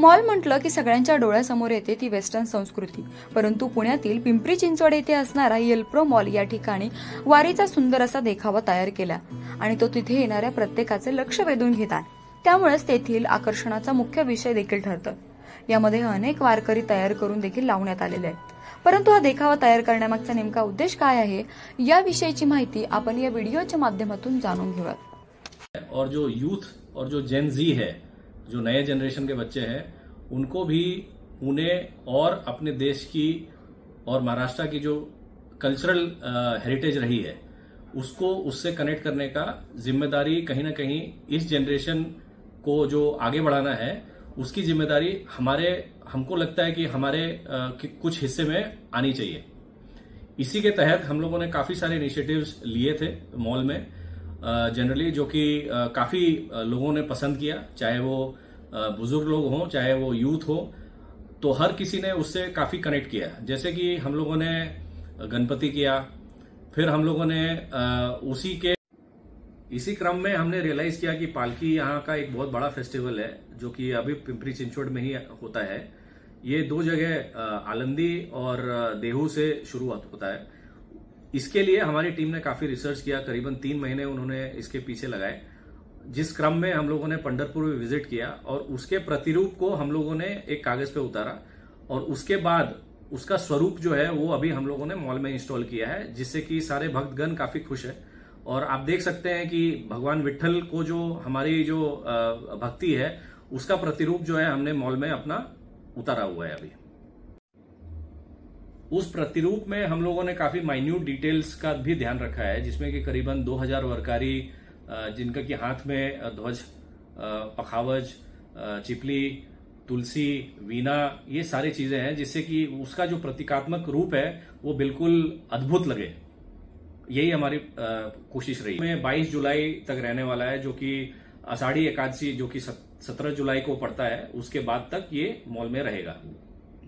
Mall म्हटलं की सगळ्यांच्या डोळ्यासमोर येते ती वेस्टर्न संस्कृती. परंतु पुण्यातील पिंपरी चिंचवड येथे असणारा येल्प्रो मॉल या ठिकाणी वारीचा सुंदर असा देखावा तयार केला आणि तो तिथे येणाऱ्या प्रत्येकाचे लक्ष वेधून घेत आहे त्यामुळेच तेथील आकर्षणाचा मुख्य विषय देखील ठरतं. यामध्ये अनेक वारकरी तयार करून देखील लावण्यात आलेले आहेत. परंतु हा देखावा तयार करण्यामागचा नेमका उद्देश काय आहे याविषयीची माहिती आपण या व्हिडिओच्या माध्यमातून जाणून घेऊयात. और जो यूथ और जो जेन जी है जो नए जनरेशन के बच्चे हैं उनको भी पुणे और अपने देश की और महाराष्ट्र की जो कल्चरल हेरिटेज रही है उसको उससे कनेक्ट करने का ज़िम्मेदारी कहीं ना कहीं इस जनरेशन को जो आगे बढ़ाना है उसकी ज़िम्मेदारी हमारे हमको लगता है कि हमारे अ, कि कुछ हिस्से में आनी चाहिए। इसी के तहत हम लोगों ने काफ़ी सारे इनिशिएटिव्स लिए थे मॉल में। जनरली जो कि काफ़ी लोगों ने पसंद किया, चाहे वो बुज़ुर्ग लोग हों, चाहे वो यूथ हो तो हर किसी ने उससे काफ़ी कनेक्ट किया। जैसे कि हम लोगों ने गणपति किया, फिर हम लोगों ने उसी के, इसी क्रम में हमने रियलाइज़ किया कि पालकी यहाँ का एक बहुत बड़ा फेस्टिवल है, जो कि अभी पिंपरी चिंचवड़ में ही होता है। ये दो जगह आलंदी और देहू से शुरू होता है। इसके लिए हमारी टीम ने काफ़ी रिसर्च किया, करीबन तीन महीने उन्होंने इसके पीछे लगाए। जिस क्रम में हम लोगों ने पंडरपुर में विज़िट किया और उसके प्रतिरूप को हम लोगों ने एक कागज़ पे उतारा और उसके बाद उसका स्वरूप जो है, वो अभी हम लोगों ने मॉल में इंस्टॉल किया है, जिससे कि सारे भक्तगण काफ़ी खुश है। और आप देख सकते हैं कि भगवान विठल को जो हमारी जो भक्ति है, उसका प्रतिरूप जो है हमने मॉल में अपना उतारा हुआ है अभी। उस प्रतिरूप में हम लोगों ने काफ़ी माइन्यूट डिटेल्स का भी ध्यान रखा है, जिसमें कि करीबन 2000 वर्कारी जिनका कि हाथ में ध्वज पखावज चिपली, तुलसी, वीणा, ये सारी चीज़ें हैं, जिससे कि उसका जो प्रतीकात्मक रूप है, वो बिल्कुल अद्भुत लगे। यही हमारी कोशिश रही। में 22 जुलाई तक रहने वाला है, जो कि आषाढ़ी एकादशी, जो कि 17 जुलाई को पड़ता है, उसके बाद तक ये मॉल में रहेगा।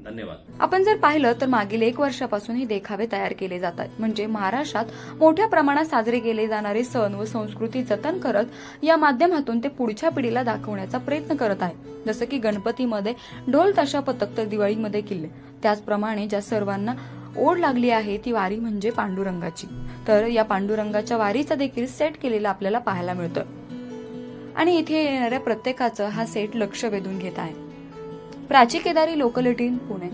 धन्यवाद. आपण जर पाहिलं तर मागील एक वर्षापासून हे देखावे तयार केले जातात. म्हणजे महाराष्ट्रात मोठ्या प्रमाणात साजरे केले जाणारे सण व संस्कृती जतन करत या माध्यमातून ते पुढच्या पिढीला दाखवण्याचा प्रयत्न करत आहे जसं की गणपतीमध्ये ढोल ताशा पथक तर दिवाळीमध्ये किल्ले. त्याचप्रमाणे ज्या सर्वांना ओढ लागली आहे ती वारी म्हणजे पांडुरंगाची. तर या पांडुरंगाच्या वारीचा देखील सेट केलेला आपल्याला पाहायला मिळतं आणि इथे येणाऱ्या प्रत्येकाचं हा सेट लक्ष वेधून घेत आहे. Prachi Kedari local eighteen Pune.